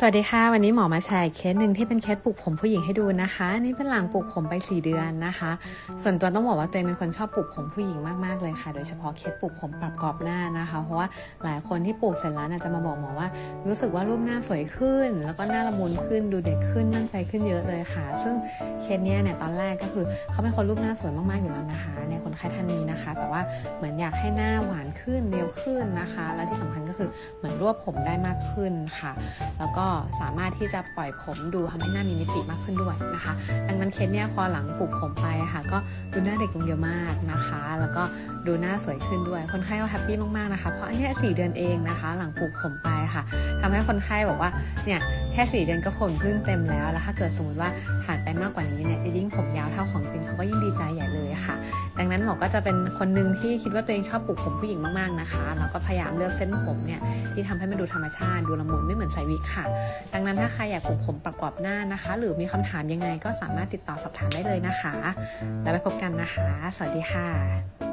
สวัสดีค่ะ วันนี้หมอมาแชร์เคสหนึ่งที่เป็นเคสปลูกผมผู้หญิงให้ดูนะคะนนี่เป็นหลังปลูกผมไป 4 เดือนนะคะ ส่วนตัวต้องบอกว่าตัวเองเป็นคนชอบปลูกผมผู้หญิงมากๆเลยค่ะ โดยเฉพาะเคสปลูกผมปรับกรอบหน้านะคะ เพราะว่าหลายคนที่ปลูกเสร็จแล้วจะมาบอกหมอว่า รู้สึกว่ารูปหน้าสวยขึ้น แล้วก็หน้าละมุนขึ้นดูเด็กขึ้นมั่นใจขึ้นเยอะเลยค่ะ ซึ่งเคสเนี้ยเนี่ยตอนแรกก็คือเขาเป็นคนรูปหน้าสวยมากๆอยู่แล้วนะคะในคนไข้ท่านนี้นะคะ แต่ว่าเหมือนอยากให้หน้าหวานขึ้นเรียวขึ้นนะคะ และที่สำคัญก็คือเหมือนรวบผมได้มากขึ้นค่ะ แล้วก็สามารถที่จะปล่อยผมดูทำให้หน้ามีมิติมากขึ้นด้วยนะคะ ดังนั้นเคสเนี่ยพอหลังปลูกผมไปค่ะ ก็ดูหน้าเด็กลงเยอะมากนะคะ แล้วก็ดูหน้าสวยขึ้นด้วย คนไข้ก็แฮปปี้มากๆนะคะ เพราะอันเนี้ยสี่เดือนเองนะคะ หลังปลูกผมไปค่ะทำให้คนไข้บอกว่าเนี่ยแค่สี่เดือนก็ผมพิ่งเต็มแล้ว แล้วถ้าเกิดสมมติว่าผ่านไปมากกว่านี้เนี่ยจะยิ่งผมยาวเท่าของจริงเขาก็ยิ่งดีใจใหญ่ งนั้นหมอก็จะเป็นคนหนึ่งที่คิดว่าตัวเองชอบปลูกผมผู้หญิงมากๆนะคะแล้วก็พยายามเลือกเส้นผมเนี่ยที่ทำให้มันดูธรรมชาติดูละมุนไม่เหมือนใส่วิกค่ะ ดังนั้นถ้าใครอยากปลูกผมประกอบหน้านะคะ หรือมีคำถามยังไงก็สามารถติดต่อสอบถามได้เลยนะคะ แล้วไปพบกันนะคะ สวัสดีค่ะ